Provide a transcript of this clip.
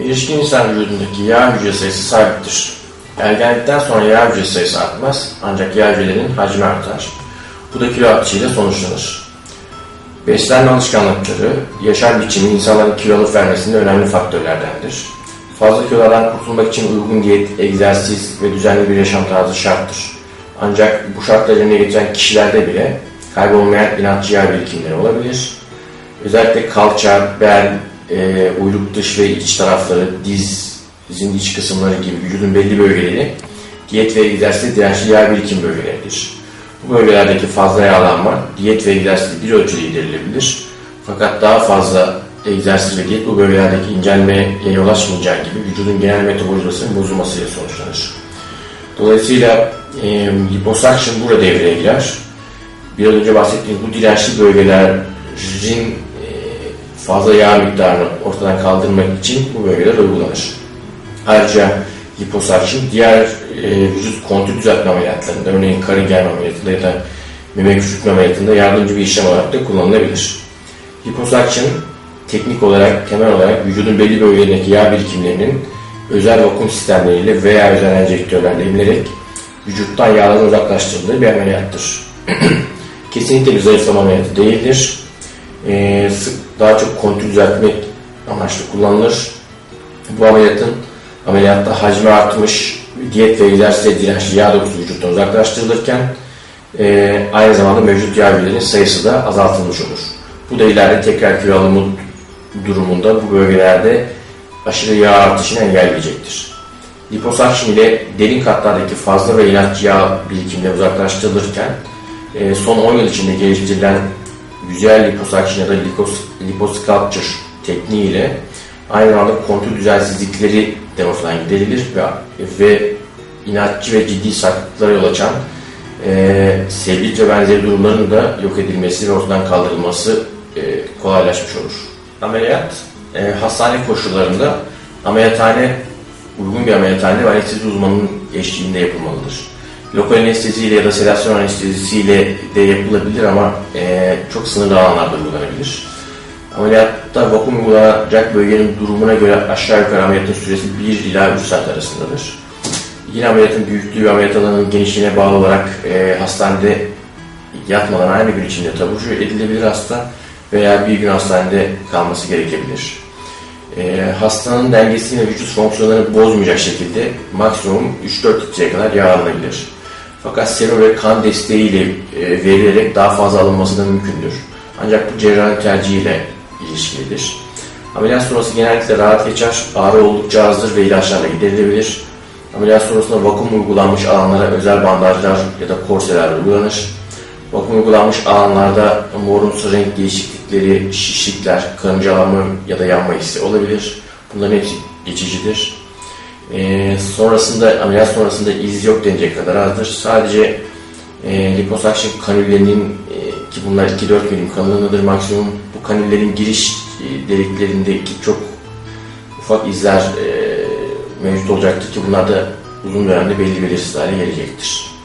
Erişkin insan vücudundaki yağ hücre sayısı sabittir. Ergenlikten sonra yağ hücre sayısı artmaz ancak yağ hücrelerinin hacmi artar. Bu da kilo artışıyla sonuçlanır. Beslenme alışkanlıkları, yaşam biçimi insanların kilo vermesinde önemli faktörlerdendir. Fazla kilolardan kurtulmak için uygun diyet, egzersiz ve düzenli bir yaşam tarzı şarttır. Ancak bu şartları yerine getiren kişilerde bile kaybolmayan inatçı yağ birikimleri olabilir. Özellikle kalça, bel, e, uyluk dış ve iç tarafları, diz, dizin iç kısımları gibi vücudun belli bölgeleri diyet ve egzersiz dirençli yağ birikim bölgeleridir. Bu bölgelerdeki fazla yağlanma diyet ve egzersiz bir ölçüde giderilebilir. Fakat daha fazla egzersiz ve diyet bu bölgelerdeki incelmeye yol açmayacağı gibi vücudun genel metabolizmasının bozulmasıyla sonuçlanır. Dolayısıyla e, liposuction burada devreye girer. Biraz önce bahsettiğim bu dirençli bölgelerin fazla yağ miktarını ortadan kaldırmak için bu bölgeler uygulanır. Ayrıca liposuction diğer e, vücut kontür düzeltme ameliyatlarında, örneğin karın germe ameliyatında ya da meme küçültme ameliyatında yardımcı bir işlem olarak da kullanılabilir. Liposuction teknik olarak, temel olarak vücudun belli bölgelerindeki yağ birikimlerinin özel vakum sistemleriyle veya özel enjektörlerle emilerek vücuttan yağların uzaklaştırıldığı bir ameliyattır. Kesinlikle bir zayıflama ameliyatı değildir. Ee, sık, daha çok kontür düzeltmek amaçlı kullanılır. Bu ameliyatın ameliyatta hacmi artmış, diyet ve egzersize dirençli yağ dokusu vücuttan uzaklaştırılırken e, aynı zamanda mevcut yağ hücrelerinin sayısı da azaltılmış olur. Bu da ileride tekrar kilo alımı durumunda bu bölgelerde aşırı yağ artışını engelleyecektir. Liposuction ile derin katlardaki fazla ve inatçı yağ birikimleri uzaklaştırılırken e, son 10 yıl içinde geliştirilen güzel liposuction ya da lipos, liposculpture tekniği ile aynı zamanda kontür düzensizlikleri de ortadan giderilir ve, ve inatçı ve ciddi sakatlıklara yol açan e, sebit benzeri durumların da yok edilmesi ve ortadan kaldırılması e, kolaylaşmış olur. Ameliyat e, hastane koşullarında ameliyathane uygun bir ameliyathane ve anestezi uzmanının eşliğinde yapılmalıdır. Lokal anesteziyle ya da sedasyon anestezisiyle de yapılabilir ama e, çok sınırlı alanlarda uygulanabilir. Ameliyatta vakum uygulanacak bölgenin durumuna göre aşağı yukarı ameliyatın süresi 1 ila 3 saat arasındadır. Yine ameliyatın büyüklüğü ve ameliyat alanının genişliğine bağlı olarak e, hastanede yatmadan aynı gün içinde taburcu edilebilir hasta veya bir gün hastanede kalması gerekebilir. E, hastanın dengesini ve vücut fonksiyonlarını bozmayacak şekilde maksimum 3-4 litreye kadar yağ alınabilir. Fakat serum ve kan desteğiyle e, verilerek daha fazla alınması da mümkündür. Ancak bu cerrahın tercihiyle ilişkilidir. Ameliyat sonrası genellikle rahat geçer, ağrı oldukça azdır ve ilaçlarla giderilebilir. Ameliyat sonrasında vakum uygulanmış alanlara özel bandajlar ya da korseler uygulanır. Vakum uygulanmış alanlarda morumsu renk değişiklikleri, şişlikler, karıncalanma ya da yanma hissi olabilir. Bunların hepsi geçicidir. Ee, sonrasında ameliyat sonrasında iz yok denecek kadar azdır. Sadece e, liposuction kanüllerinin e, ki bunlar 2-4 milim kalınlığındadır maksimum. Bu kanüllerin giriş e, deliklerindeki çok ufak izler e, mevcut olacaktır ki bunlar da uzun dönemde belli belirsiz hale gelecektir.